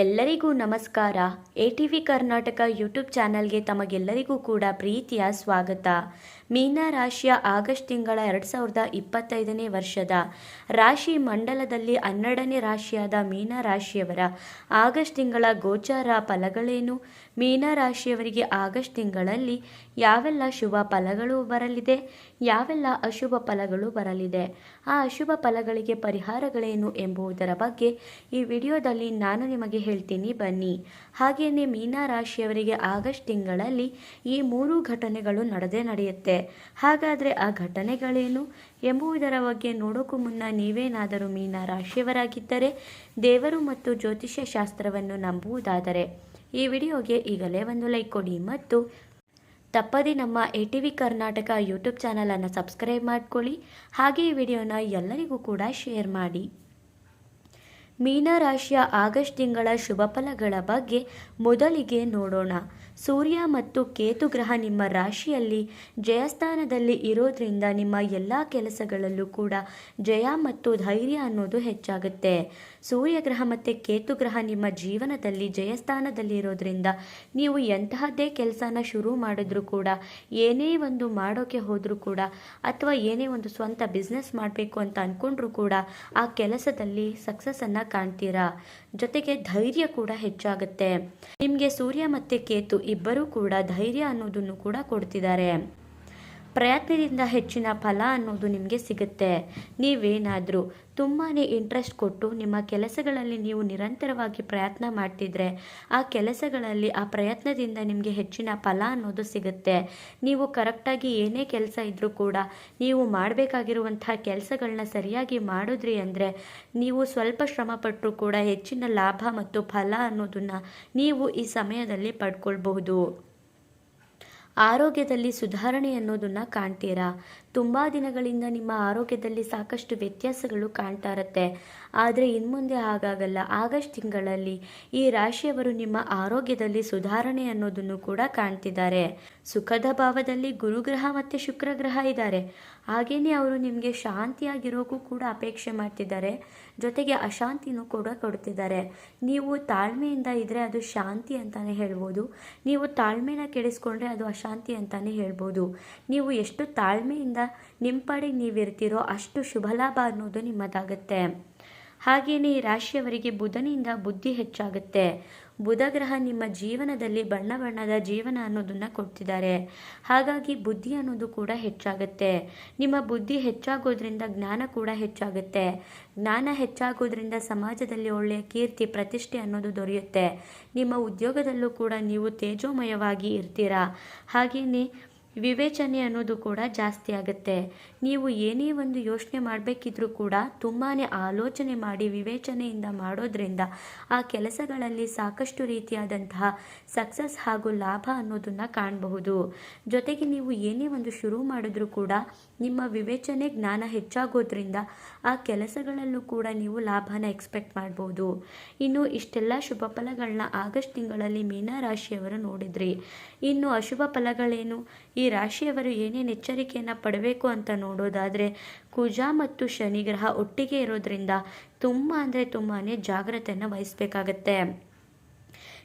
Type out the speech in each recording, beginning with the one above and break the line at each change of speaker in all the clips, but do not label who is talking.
ಎಲ್ಲರಿಗೂ ನಮಸ್ಕಾರ. A T V Karnataka YouTube ಚಾನಲ್ಗೆ ತಮಗೆಲ್ಲರಿಗೂ ಕೂಡ ಪ್ರೀತಿಯ ಸ್ವಾಗತ. ಮೀನ ರಾಶಿಯ ಆಗಸ್ಟ್ ತಿಂಗಳ ಎರಡು ಸಾವಿರದ ಇಪ್ಪತ್ತೈದನೇ ವರ್ಷದ ರಾಶಿ ಮಂಡಲದಲ್ಲಿ ಹನ್ನೆರಡನೇ ರಾಶಿಯಾದ ಮೀನ ರಾಶಿಯವರ ಆಗಸ್ಟ್ ತಿಂಗಳ ಗೋಚಾರ ಫಲಗಳೇನು? ಮೀನ ರಾಶಿಯವರಿಗೆ ಆಗಸ್ಟ್ ತಿಂಗಳಲ್ಲಿ ಯಾವೆಲ್ಲ ಶುಭ ಫಲಗಳು ಬರಲಿದೆ? ಯಾವೆಲ್ಲ ಅಶುಭ ಫಲಗಳು ಬರಲಿದೆ? ಆ ಅಶುಭ ಫಲಗಳಿಗೆ ಪರಿಹಾರಗಳೇನು ಎಂಬುದರ ಬಗ್ಗೆ ಈ ವಿಡಿಯೋದಲ್ಲಿ ನಾನು ನಿಮಗೆ ಹೇಳ್ತೀನಿ. ಬನ್ನಿ. ಹಾಗೆಯೇ ಮೀನಾ ರಾಶಿಯವರಿಗೆ ಆಗಸ್ಟ್ ತಿಂಗಳಲ್ಲಿ ಈ ಮೂರು ಘಟನೆಗಳು ನಡೆದೇ ನಡೆಯುತ್ತೆ. ಹಾಗಾದರೆ ಆ ಘಟನೆಗಳೇನು ಎಂಬುದರ ಬಗ್ಗೆ ನೋಡೋಕ್ಕೂ ಮುನ್ನ ನೀವೇನಾದರೂ ಮೀನ ರಾಶಿಯವರಾಗಿದ್ದರೆ, ದೇವರು ಮತ್ತು ಜ್ಯೋತಿಷ್ಯ ಶಾಸ್ತ್ರವನ್ನು ನಂಬುವುದಾದರೆ, ಈ ವಿಡಿಯೋಗೆ ಈಗಲೇ ಒಂದು ಲೈಕ್ ಕೊಡಿ ಮತ್ತು ತಪ್ಪದೇ ನಮ್ಮ A T V Karnataka YouTube ಚಾನಲನ್ನು ಸಬ್ಸ್ಕ್ರೈಬ್ ಮಾಡ್ಕೊಳ್ಳಿ. ಹಾಗೆ ಈ ವಿಡಿಯೋನ ಎಲ್ಲರಿಗೂ ಕೂಡ ಶೇರ್ ಮಾಡಿ. ಮೀನರಾಶಿಯ ಆಗಸ್ಟ್ ತಿಂಗಳ ಶುಭ ಫಲಗಳ ಬಗ್ಗೆ ಮೊದಲಿಗೆ ನೋಡೋಣ. ಸೂರ್ಯ ಮತ್ತು ಕೇತು ಗ್ರಹ ನಿಮ್ಮ ರಾಶಿಯಲ್ಲಿ ಜಯಸ್ಥಾನದಲ್ಲಿ ಇರೋದ್ರಿಂದ ನಿಮ್ಮ ಎಲ್ಲ ಕೆಲಸಗಳಲ್ಲೂ ಕೂಡ ಜಯ ಮತ್ತು ಧೈರ್ಯ ಅನ್ನೋದು ಹೆಚ್ಚಾಗುತ್ತೆ. ಸೂರ್ಯ ಗ್ರಹ ಮತ್ತು ಕೇತು ಗ್ರಹ ನಿಮ್ಮ ಜೀವನದಲ್ಲಿ ಜಯಸ್ಥಾನದಲ್ಲಿ ಇರೋದ್ರಿಂದ ನೀವು ಎಂತಹದ್ದೇ ಕೆಲಸನ ಶುರು ಮಾಡಿದ್ರೂ ಕೂಡ, ಏನೇ ಒಂದು ಮಾಡೋಕ್ಕೆ ಹೋದರೂ ಕೂಡ ಅಥವಾ ಏನೇ ಒಂದು ಸ್ವಂತ ಬಿಸ್ನೆಸ್ ಮಾಡಬೇಕು ಅಂತ ಅಂದ್ಕೊಂಡ್ರೂ ಕೂಡ ಆ ಕೆಲಸದಲ್ಲಿ ಸಕ್ಸಸ್ಸನ್ನು ಕಾಣ್ತೀರಾ? ಜೊತೆಗೆ ಧೈರ್ಯ ಕೂಡ ಹೆಚ್ಚಾಗುತ್ತೆ. ನಿಮಗೆ ಸೂರ್ಯ ಮತ್ತು ಕೇತು ಇಬ್ಬರೂ ಕೂಡ ಧೈರ್ಯ ಅನ್ನೋದನ್ನು ಕೂಡ ಕೊಡ್ತಿದ್ದಾರೆ. ಪ್ರಯತ್ನದಿಂದ ಹೆಚ್ಚಿನ ಫಲ ಅನ್ನೋದು ನಿಮಗೆ ಸಿಗುತ್ತೆ. ನೀವೇನಾದರೂ ತುಂಬಾ ಇಂಟ್ರೆಸ್ಟ್ ಕೊಟ್ಟು ನಿಮ್ಮ ಕೆಲಸಗಳಲ್ಲಿ ನೀವು ನಿರಂತರವಾಗಿ ಪ್ರಯತ್ನ ಮಾಡ್ತಿದ್ರೆ ಆ ಕೆಲಸಗಳಲ್ಲಿ ಆ ಪ್ರಯತ್ನದಿಂದ ನಿಮಗೆ ಹೆಚ್ಚಿನ ಫಲ ಅನ್ನೋದು ಸಿಗುತ್ತೆ. ನೀವು ಕರೆಕ್ಟಾಗಿ ಏನೇ ಕೆಲಸ ಇದ್ದರೂ ಕೂಡ ನೀವು ಮಾಡಬೇಕಾಗಿರುವಂತಹ ಕೆಲಸಗಳನ್ನ ಸರಿಯಾಗಿ ಮಾಡಿದ್ರಿ ಅಂದರೆ ನೀವು ಸ್ವಲ್ಪ ಶ್ರಮಪಟ್ಟರೂ ಕೂಡ ಹೆಚ್ಚಿನ ಲಾಭ ಮತ್ತು ಫಲ ಅನ್ನೋದನ್ನು ನೀವು ಈ ಸಮಯದಲ್ಲಿ ಪಡ್ಕೊಳ್ಬಹುದು. ಆರೋಗ್ಯದಲ್ಲಿ ಸುಧಾರಣೆ ಅನ್ನೋದನ್ನು ಕಾಣ್ತೀರಾ? ತುಂಬ ದಿನಗಳಿಂದ ನಿಮ್ಮ ಆರೋಗ್ಯದಲ್ಲಿ ಸಾಕಷ್ಟು ವ್ಯತ್ಯಾಸಗಳು ಕಾಣ್ತಾ ಇರುತ್ತೆ. ಆದರೆ ಇನ್ಮುಂದೆ ಹಾಗಾಗಲ್ಲ. ಆಗಸ್ಟ್ ತಿಂಗಳಲ್ಲಿ ಈ ರಾಶಿಯವರು ನಿಮ್ಮ ಆರೋಗ್ಯದಲ್ಲಿ ಸುಧಾರಣೆ ಅನ್ನೋದನ್ನು ಕೂಡ ಕಾಣ್ತಿದ್ದಾರೆ. ಸುಖದ ಭಾವದಲ್ಲಿ ಗುರುಗ್ರಹ ಮತ್ತು ಶುಕ್ರಗ್ರಹ ಇದ್ದಾರೆ. ಹಾಗೆಯೇ ಅವರು ನಿಮಗೆ ಶಾಂತಿಯಾಗಿರೋಕ್ಕೂ ಕೂಡ ಅಪೇಕ್ಷೆ ಮಾಡ್ತಿದ್ದಾರೆ. ಜೊತೆಗೆ ಅಶಾಂತಿನೂ ಕೂಡ ಕೊಡ್ತಿದ್ದಾರೆ. ನೀವು ತಾಳ್ಮೆಯಿಂದ ಇದ್ದರೆ ಅದು ಶಾಂತಿ ಅಂತಲೇ ಹೇಳ್ಬೋದು. ನೀವು ತಾಳ್ಮೆನ ಕೆಡಿಸ್ಕೊಂಡ್ರೆ ಅದು ಅಶಾಂತಿ ಅಂತಲೇ ಹೇಳ್ಬೋದು. ನೀವು ಎಷ್ಟು ತಾಳ್ಮೆಯಿಂದ ನಿಮ್ಮ ನೀವಿರ್ತೀರೋ ಅಷ್ಟು ಶುಭ ಲಾಭ ಅನ್ನೋದು ನಿಮ್ಮದಾಗುತ್ತೆ. ಹಾಗೆಯೇ ಈ ರಾಶಿಯವರಿಗೆ ಬುಧನಿಂದ ಬುದ್ಧಿ ಹೆಚ್ಚಾಗುತ್ತೆ. ಬುಧ ಗ್ರಹ ನಿಮ್ಮ ಜೀವನದಲ್ಲಿ ಬಣ್ಣ ಬಣ್ಣದ ಜೀವನ ಅನ್ನೋದನ್ನ ಕೊಡ್ತಿದ್ದಾರೆ. ಹಾಗಾಗಿ ಬುದ್ಧಿ ಅನ್ನೋದು ಕೂಡ ಹೆಚ್ಚಾಗುತ್ತೆ. ನಿಮ್ಮ ಬುದ್ಧಿ ಹೆಚ್ಚಾಗೋದ್ರಿಂದ ಜ್ಞಾನ ಕೂಡ ಹೆಚ್ಚಾಗುತ್ತೆ. ಜ್ಞಾನ ಹೆಚ್ಚಾಗೋದ್ರಿಂದ ಸಮಾಜದಲ್ಲಿ ಒಳ್ಳೆಯ ಕೀರ್ತಿ, ಪ್ರತಿಷ್ಠೆ ಅನ್ನೋದು ದೊರೆಯುತ್ತೆ. ನಿಮ್ಮ ಉದ್ಯೋಗದಲ್ಲೂ ಕೂಡ ನೀವು ತೇಜೋಮಯವಾಗಿ ಇರ್ತೀರಾ. ಹಾಗೆಯೇ ವಿವೇಚನೆ ಅನ್ನೋದು ಕೂಡ ಜಾಸ್ತಿ ಆಗುತ್ತೆ. ನೀವು ಏನೇ ಒಂದು ಯೋಚನೆ ಮಾಡಬೇಕಿದ್ರೂ ಕೂಡ ತುಂಬಾ ಆಲೋಚನೆ ಮಾಡಿ ವಿವೇಚನೆಯಿಂದ ಮಾಡೋದ್ರಿಂದ ಆ ಕೆಲಸಗಳಲ್ಲಿ ಸಾಕಷ್ಟು ರೀತಿಯಾದಂತಹ ಸಕ್ಸಸ್ ಹಾಗೂ ಲಾಭ ಅನ್ನೋದನ್ನು ಕಾಣಬಹುದು. ಜೊತೆಗೆ ನೀವು ಏನೇ ಒಂದು ಶುರು ಮಾಡಿದ್ರೂ ಕೂಡ ನಿಮ್ಮ ವಿವೇಚನೆ ಜ್ಞಾನ ಹೆಚ್ಚಾಗೋದ್ರಿಂದ ಆ ಕೆಲಸಗಳಲ್ಲೂ ಕೂಡ ನೀವು ಲಾಭನ ಎಕ್ಸ್ಪೆಕ್ಟ್ ಮಾಡ್ಬೋದು. ಇನ್ನು ಇಷ್ಟೆಲ್ಲ ಶುಭ ಫಲಗಳನ್ನ ಆಗಸ್ಟ್ ತಿಂಗಳಲ್ಲಿ ಮೀನರಾಶಿಯವರು ನೋಡಿದ್ರಿ. ಇನ್ನು ಅಶುಭ ಫಲಗಳೇನು? ಈ ರಾಶಿಯವರು ಏನೇನು ಎಚ್ಚರಿಕೆಯನ್ನು ಪಡಬೇಕು ಅಂತ ನೋಡೋದಾದರೆ ಕುಜ ಮತ್ತು ಶನಿ ಗ್ರಹ ಒಟ್ಟಿಗೆ ಇರೋದ್ರಿಂದ ತುಂಬ ಅಂದರೆ ತುಂಬಾ ಜಾಗ್ರತೆಯನ್ನು ವಹಿಸಬೇಕಾಗತ್ತೆ.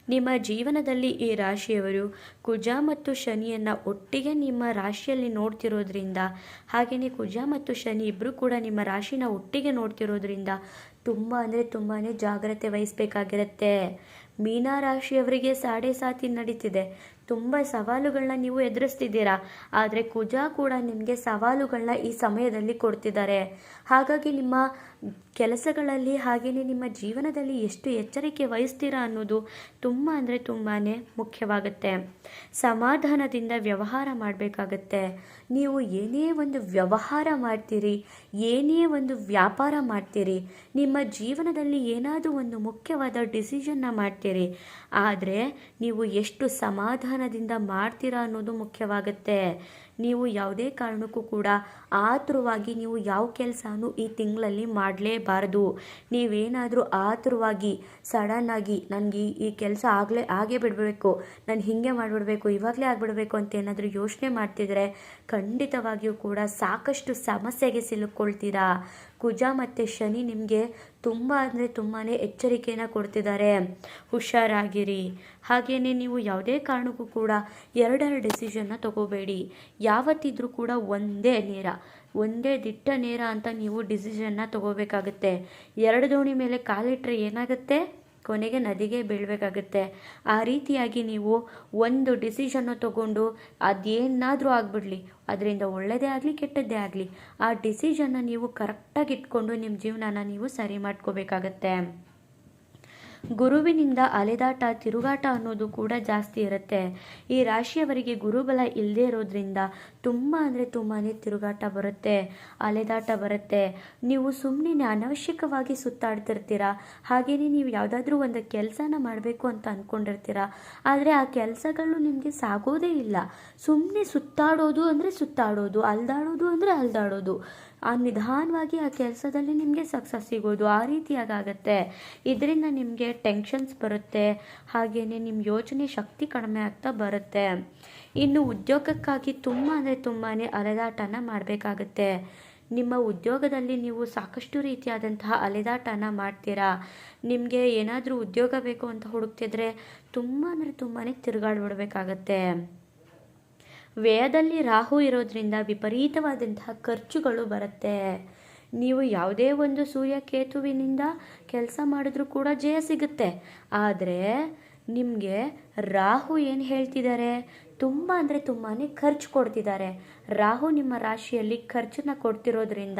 ನಿಮ್ಮ ಜೀವನದಲ್ಲಿ ಈ ರಾಶಿಯವರು ಕುಜ ಮತ್ತು ಶನಿಯನ್ನು ಒಟ್ಟಿಗೆ ನಿಮ್ಮ ರಾಶಿಯಲ್ಲಿ ನೋಡ್ತಿರೋದ್ರಿಂದ ಹಾಗೆಯೇ ಕುಜ ಮತ್ತು ಶನಿ ಇಬ್ಬರು ಕೂಡ ನಿಮ್ಮ ರಾಶಿನ ಒಟ್ಟಿಗೆ ನೋಡ್ತಿರೋದ್ರಿಂದ ತುಂಬ ಅಂದರೆ ತುಂಬಾ ಜಾಗ್ರತೆ ವಹಿಸಬೇಕಾಗಿರುತ್ತೆ. ಮೀನಾ ರಾಶಿಯವರಿಗೆ ಸಾಡೆ ಸಾತಿ ನಡೀತಿದೆ. ತುಂಬ ಸವಾಲುಗಳನ್ನ ನೀವು ಎದುರಿಸ್ತಿದ್ದೀರಾ? ಆದರೆ ಕುಜ ಕೂಡ ನಿಮಗೆ ಸವಾಲುಗಳನ್ನ ಈ ಸಮಯದಲ್ಲಿ ಕೊಡ್ತಿದ್ದಾರೆ. ಹಾಗಾಗಿ ನಿಮ್ಮ ಕೆಲಸಗಳಲ್ಲಿ ಹಾಗೆಯೇ ನಿಮ್ಮ ಜೀವನದಲ್ಲಿ ಎಷ್ಟು ಎಚ್ಚರಿಕೆ ವಹಿಸ್ತೀರಾ ಅನ್ನೋದು ತುಂಬ ಅಂದರೆ ತುಂಬಾ ಮುಖ್ಯವಾಗುತ್ತೆ. ಸಮಾಧಾನದಿಂದ ವ್ಯವಹಾರ ಮಾಡಬೇಕಾಗತ್ತೆ. ನೀವು ಏನೇ ಒಂದು ವ್ಯವಹಾರ ಮಾಡ್ತೀರಿ, ಏನೇ ಒಂದು ವ್ಯಾಪಾರ ಮಾಡ್ತೀರಿ, ನಿಮ್ಮ ಜೀವನದಲ್ಲಿ ಏನಾದರೂ ಒಂದು ಮುಖ್ಯವಾದ ಡಿಸಿಷನ್ನ ಮಾಡ್ತೀರಿ, ಆದರೆ ನೀವು ಎಷ್ಟು ಸಮಾಧಾನದಿಂದ ಮಾಡ್ತೀರಾ ಅನ್ನೋದು ಮುಖ್ಯವಾಗುತ್ತೆ. ನೀವು ಯಾವುದೇ ಕಾರಣಕ್ಕೂ ಕೂಡ ಆತುರವಾಗಿ ನೀವು ಯಾವ ಕೆಲಸನೂ ಈ ತಿಂಗಳಲ್ಲಿ ಮಾಡಲೇಬಾರದು. ನೀವೇನಾದರೂ ಆತುರವಾಗಿ ಸಡನ್ನಾಗಿ ನನಗೆ ಈ ಕೆಲಸ ಆಗಲೇ, ಆಗೇ ಬಿಡಬೇಕು, ನಾನು ಹೀಗೆ ಮಾಡಿಬಿಡಬೇಕು, ಇವಾಗಲೇ ಆಗಿಬಿಡಬೇಕು ಅಂತ ಏನಾದರೂ ಯೋಚನೆ ಮಾಡ್ತಿದ್ರೆ ಖಂಡಿತವಾಗಿಯೂ ಕೂಡ ಸಾಕಷ್ಟು ಸಮಸ್ಯೆಗೆ ಸಿಲುಕೊಳ್ತೀರಾ ಕುಜ ಮತ್ತು ಶನಿ ನಿಮಗೆ ತುಂಬ ಅಂದರೆ ತುಂಬಾ ಎಚ್ಚರಿಕೆಯನ್ನು ಕೊಡ್ತಿದ್ದಾರೆ. ಹುಷಾರಾಗಿರಿ. ಹಾಗೆಯೇ ನೀವು ಯಾವುದೇ ಕಾರಣಕ್ಕೂ ಕೂಡ ಎರಡೆರಡು ಡೆಸಿಷನ್ನ ತಗೋಬೇಡಿ. ಯಾವತ್ತಿದ್ರೂ ಕೂಡ ಒಂದೇ ನೇರ, ಒಂದೇ ದಿಟ್ಟ ನೇರ ಅಂತ ನೀವು ಡಿಸಿಷನ್ನ ತಗೋಬೇಕಾಗುತ್ತೆ. ಎರಡು ದೋಣಿ ಮೇಲೆ ಕಾಲಿಟ್ಟರೆ ಏನಾಗುತ್ತೆ? ಕೊನೆಗೆ ನದಿಗೆ ಬೀಳಬೇಕಾಗುತ್ತೆ. ಆ ರೀತಿಯಾಗಿ ನೀವು ಒಂದು ಡಿಸಿಷನ್ನು ತಗೊಂಡು ಅದೇನಾದರೂ ಆಗಿಬಿಡ್ಲಿ, ಅದರಿಂದ ಒಳ್ಳೆಯದೇ ಆಗಲಿ, ಕೆಟ್ಟದ್ದೇ ಆಗಲಿ, ಆ ಡಿಸಿಷನ್ನ ನೀವು ಕರೆಕ್ಟಾಗಿ ಇಟ್ಕೊಂಡು ನಿಮ್ಮ ಜೀವನನ ನೀವು ಸರಿ ಮಾಡ್ಕೋಬೇಕಾಗತ್ತೆ. ಗುರುವಿನಿಂದ ಅಲೆದಾಟ, ತಿರುಗಾಟ ಅನ್ನೋದು ಕೂಡ ಜಾಸ್ತಿ ಇರುತ್ತೆ. ಈ ರಾಶಿಯವರಿಗೆ ಗುರುಬಲ ಇಲ್ಲದೇ ಇರೋದ್ರಿಂದ ತುಂಬ ಅಂದರೆ ತುಂಬಾ ತಿರುಗಾಟ ಬರುತ್ತೆ, ಅಲೆದಾಟ ಬರುತ್ತೆ. ನೀವು ಸುಮ್ಮನೆ ಅನವಶ್ಯಕವಾಗಿ ಸುತ್ತಾಡ್ತಿರ್ತೀರ? ಹಾಗೆಯೇ ನೀವು ಯಾವುದಾದ್ರೂ ಒಂದು ಕೆಲಸನ ಮಾಡಬೇಕು ಅಂತ ಅಂದ್ಕೊಂಡಿರ್ತೀರ ಆದರೆ ಆ ಕೆಲಸಗಳು ನಿಮಗೆ ಸಾಗೋದೇ ಇಲ್ಲ. ಸುಮ್ಮನೆ ಸುತ್ತಾಡೋದು ಅಂದರೆ ಸುತ್ತಾಡೋದು, ಅಲ್ದಾಡೋದು ಅಂದರೆ ಅಲ್ದಾಡೋದು. ಆ ನಿಧಾನವಾಗಿ ಆ ಕೆಲಸದಲ್ಲಿ ನಿಮಗೆ ಸಕ್ಸಸ್ ಸಿಗೋದು, ಆ ರೀತಿಯಾಗತ್ತೆ ಇದರಿಂದ ನಿಮಗೆ ಟೆನ್ಷನ್ಸ್ ಬರುತ್ತೆ ಹಾಗೆಯೇ ನಿಮ್ಮ ಯೋಚನೆ ಶಕ್ತಿ ಕಡಿಮೆ ಆಗ್ತಾ ಬರುತ್ತೆ. ಇನ್ನು ಉದ್ಯೋಗಕ್ಕಾಗಿ ತುಂಬ ಅಂದರೆ ತುಂಬಾ ಅಲೆದಾಟನ ಮಾಡಬೇಕಾಗತ್ತೆ. ನಿಮ್ಮ ಉದ್ಯೋಗದಲ್ಲಿ ನೀವು ಸಾಕಷ್ಟು ರೀತಿಯಾದಂತಹ ಅಲೆದಾಟನ ಮಾಡ್ತೀರಾ? ನಿಮಗೆ ಏನಾದರೂ ಉದ್ಯೋಗ ಬೇಕು ಅಂತ ಹುಡುಕ್ತಿದ್ರೆ ತುಂಬ ಅಂದರೆ ತುಂಬಾ ತಿರುಗಾಡ್ಬಿಡ್ಬೇಕಾಗತ್ತೆ. ವ್ಯಯದಲ್ಲಿ ರಾಹು ಇರೋದ್ರಿಂದ ವಿಪರೀತವಾದಂತಹ ಖರ್ಚುಗಳು ಬರುತ್ತೆ. ನೀವು ಯಾವುದೇ ಒಂದು ಸೂರ್ಯ ಕೇತುವಿನಿಂದ ಕೆಲಸ ಮಾಡಿದ್ರೂ ಕೂಡ ಜಯ ಸಿಗುತ್ತೆ. ಆದರೆ ನಿಮಗೆ ರಾಹು ಏನು ಹೇಳ್ತಿದ್ದಾರೆ ತುಂಬ ಅಂದರೆ ತುಂಬಾ ಖರ್ಚು ಕೊಡ್ತಿದ್ದಾರೆ ರಾಹು ನಿಮ್ಮ ರಾಶಿಯಲ್ಲಿ ಖರ್ಚನ್ನ ಕೊಡ್ತಿರೋದ್ರಿಂದ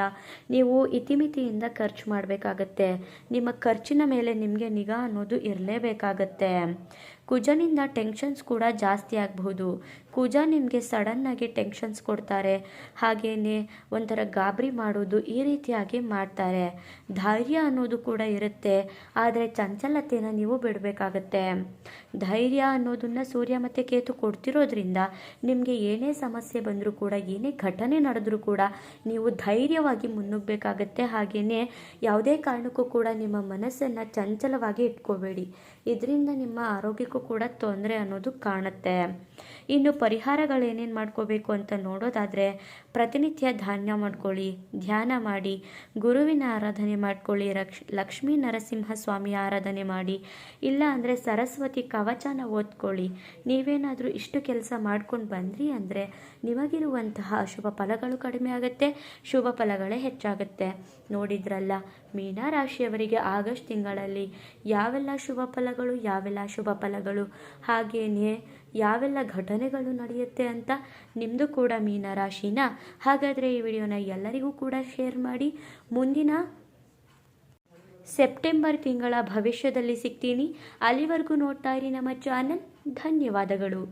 ನೀವು ಇತಿಮಿತಿಯಿಂದ ಖರ್ಚು ಮಾಡಬೇಕಾಗತ್ತೆ. ನಿಮ್ಮ ಖರ್ಚಿನ ಮೇಲೆ ನಿಮಗೆ ನಿಗಾ ಅನ್ನೋದು ಇರಲೇಬೇಕಾಗತ್ತೆ. ಕುಜನಿಂದ ಟೆನ್ಷನ್ಸ್ ಕೂಡ ಜಾಸ್ತಿ ಆಗಬಹುದು. ಕುಜ ನಿಮಗೆ ಸಡನ್ನಾಗಿ ಟೆನ್ಷನ್ಸ್ ಕೊಡ್ತಾರೆ. ಹಾಗೆಯೇ ಒಂಥರ ಗಾಬರಿ ಮಾಡೋದು ಈ ರೀತಿಯಾಗಿ ಮಾಡ್ತಾರೆ. ಧೈರ್ಯ ಅನ್ನೋದು ಕೂಡ ಇರುತ್ತೆ. ಆದರೆ ಚಂಚಲತೆನ ನೀವು ಬಿಡಬೇಕಾಗತ್ತೆ. ಧೈರ್ಯ ಅನ್ನೋದನ್ನು ಸೂರ್ಯ ಮತ್ತೆ ಕೇತು ಕೊಡ್ತಿರೋದ್ರಿಂದ ನಿಮಗೆ ಏನೇ ಸಮಸ್ಯೆ ಬಂದರೂ ಕೂಡ, ಏನೇ ಘಟನೆ ನಡೆದರೂ ಕೂಡ ನೀವು ಧೈರ್ಯವಾಗಿ ಮುನ್ನುಗ್ಗಬೇಕಾಗತ್ತೆ ಹಾಗೆಯೇ ಯಾವುದೇ ಕಾರಣಕ್ಕೂ ಕೂಡ ನಿಮ್ಮ ಮನಸ್ಸನ್ನು ಚಂಚಲವಾಗಿ ಇಟ್ಕೋಬೇಡಿ. ಇದರಿಂದ ನಿಮ್ಮ ಆರೋಗ್ಯಕ್ಕೂ ಕೂಡ ತೊಂದರೆ ಅನ್ನೋದು ಕಾಣುತ್ತೆ. ಇನ್ನು ಪರಿಹಾರಗಳೇನೇನು ಮಾಡ್ಕೋಬೇಕು ಅಂತ ನೋಡೋದಾದರೆ, ಪ್ರತಿನಿತ್ಯ ಧಾನ್ಯ ಮಾಡ್ಕೊಳ್ಳಿ, ಧ್ಯಾನ ಮಾಡಿ, ಗುರುವಿನ ಆರಾಧನೆ ಮಾಡ್ಕೊಳ್ಳಿ, ರಕ್ಷ, ಲಕ್ಷ್ಮೀ ನರಸಿಂಹ ಸ್ವಾಮಿ ಆರಾಧನೆ ಮಾಡಿ, ಇಲ್ಲ ಅಂದರೆ ಸರಸ್ವತಿ ಕವಚನ ಓದ್ಕೊಳ್ಳಿ. ನೀವೇನಾದರೂ ಇಷ್ಟು ಕೆಲಸ ಮಾಡ್ಕೊಂಡು ಬಂದ್ರಿ ಅಂದರೆ ನಿಮಗಿರುವಂತಹ ಶುಭ ಫಲಗಳು ಕಡಿಮೆ ಆಗುತ್ತೆ, ಶುಭ ಫಲಗಳೇ ಹೆಚ್ಚಾಗುತ್ತೆ. ನೋಡಿದ್ರಲ್ಲ, ಮೀನರಾಶಿಯವರಿಗೆ ಆಗಸ್ಟ್ ತಿಂಗಳಲ್ಲಿ ಯಾವೆಲ್ಲ ಶುಭ ಫಲಗಳು ಯಾವೆಲ್ಲ ಶುಭ ಫಲಗಳು ಹಾಗೆಯೇ ಯಾವೆಲ್ಲ ಘಟನೆಗಳು ನಡೆಯುತ್ತೆ ಅಂತ ನಿಮ್ಮದು ಕೂಡ ಮೀನರಾಶಿನ ಹಾಗಾದರೆ ಈ ವಿಡಿಯೋನ ಎಲ್ಲರಿಗೂ ಕೂಡ ಶೇರ್ ಮಾಡಿ. ಮುಂದಿನ ಸೆಪ್ಟೆಂಬರ್ ತಿಂಗಳ ಭವಿಷ್ಯದಲ್ಲಿ ಸಿಗ್ತೀನಿ. ಅಲ್ಲಿವರೆಗೂ ನೋಡ್ತಾ ಇರಿ ನಮ್ಮ ಚಾನಲ್. ಧನ್ಯವಾದಗಳು.